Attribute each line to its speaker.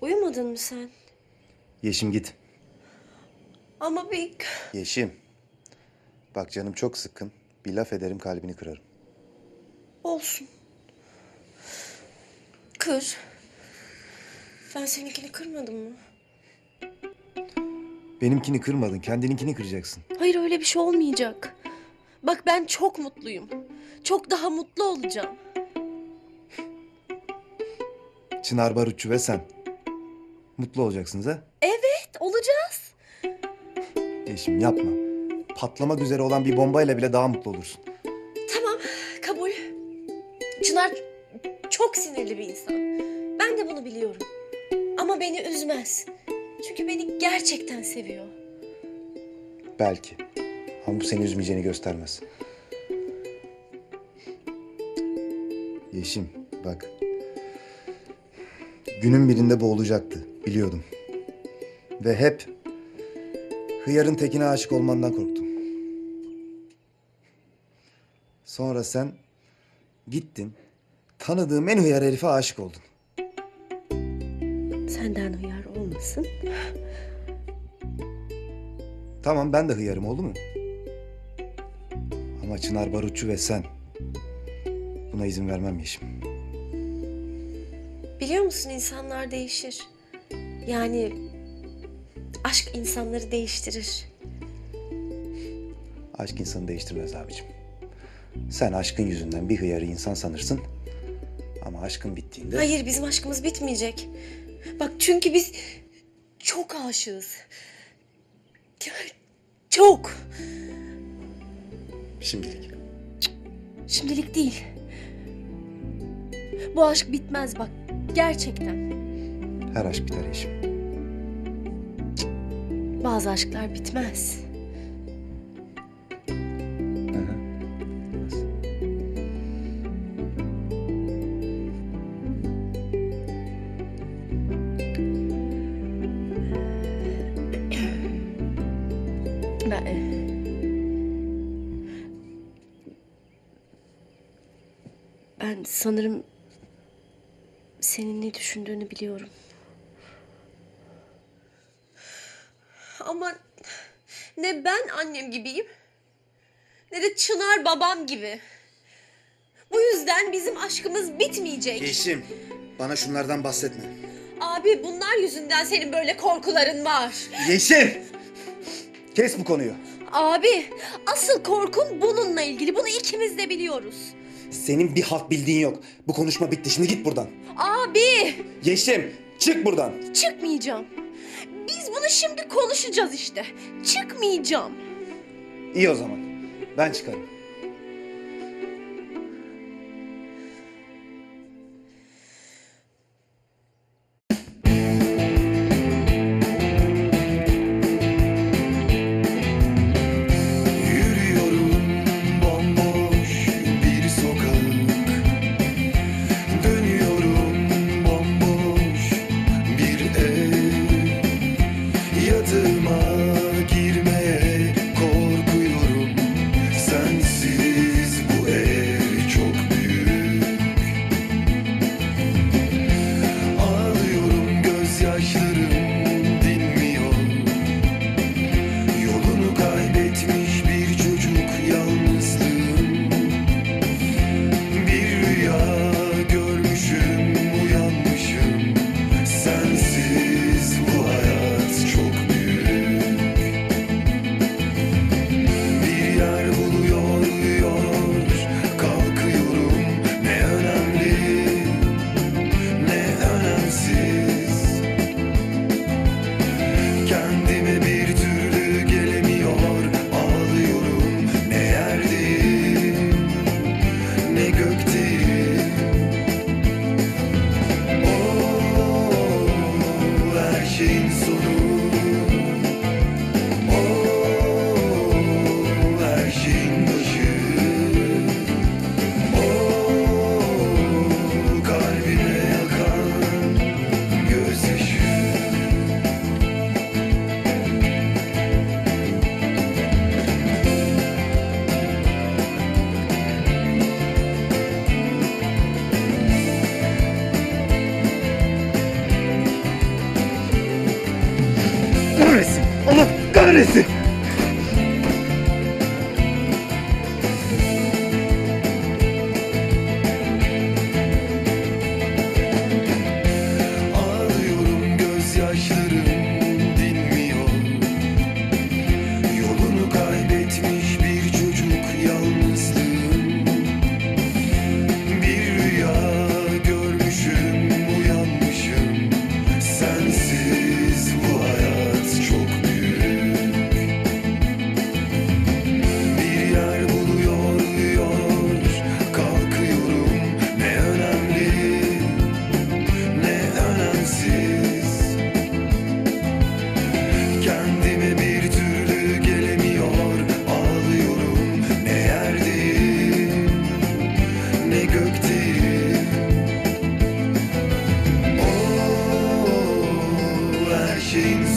Speaker 1: Uyumadın mı sen?
Speaker 2: Yeşim git.
Speaker 1: Ama bir...
Speaker 2: Yeşim. Bak canım çok sıkkın. Bir laf ederim kalbini kırarım.
Speaker 1: Olsun. Kır. Ben seninkini kırmadım mı?
Speaker 2: Benimkini kırmadın, kendininkini kıracaksın.
Speaker 1: Hayır öyle bir şey olmayacak. Bak ben çok mutluyum. Çok daha mutlu olacağım.
Speaker 2: Çınar Barutçu ve sen. Mutlu olacaksınız ha?
Speaker 1: Evet olacağız.
Speaker 2: Yeşim yapma. Patlamak üzere olan bir bombayla bile daha mutlu olursun.
Speaker 1: Tamam kabul. Çınar çok sinirli bir insan. Ben de bunu biliyorum. Ama beni üzmez. Çünkü beni gerçekten seviyor.
Speaker 2: Belki. Ama bu seni üzmeyeceğini göstermez. Yeşim bak. Günün birinde bu olacaktı. Biliyordum. Ve hep hıyarın tekine aşık olmandan korktum. Sonra sen gittin. Tanıdığım en hıyar herife aşık oldun.
Speaker 1: Senden hıyar olmasın.
Speaker 2: Tamam ben de hıyarım oldu mu? Ama Çınar Barutçu ve sen. Buna izin vermem Yeşim.
Speaker 1: Biliyor musun insanlar değişir. Yani aşk insanları değiştirir.
Speaker 2: Aşk insanı değiştirmez abicim. Sen aşkın yüzünden bir hıyarı insan sanırsın. Ama aşkın bittiğinde...
Speaker 1: Hayır bizim aşkımız bitmeyecek. Bak çünkü biz çok aşığız. Çok.
Speaker 2: Şimdilik.
Speaker 1: Şimdilik değil. Bu aşk bitmez bak. Gerçekten.
Speaker 2: Her aşk biter Yeşim.
Speaker 1: Bazı aşklar bitmez.
Speaker 2: Hı.
Speaker 1: Ben... e, Ben sanırım senin ne düşündüğünü biliyorum. Ama ne ben annem gibiyim ne de Çınar babam gibi. Bu yüzden bizim aşkımız bitmeyecek.
Speaker 2: Yeşim, bana şunlardan bahsetme.
Speaker 1: Abi bunlar yüzünden senin böyle korkuların var.
Speaker 2: Yeşim! Kes bu konuyu.
Speaker 1: Abi asıl korkum bununla ilgili. Bunu ikimiz de biliyoruz.
Speaker 2: Senin bir halt bildiğin yok. Bu konuşma bitti. Şimdi git buradan.
Speaker 1: Abi
Speaker 2: Yeşim, çık buradan.
Speaker 1: çıkmayacağım. Biz bunu şimdi konuşacağız işte. Çıkmayacağım.
Speaker 2: İyi o zaman. Ben çıkarım.
Speaker 3: です。
Speaker 2: chasing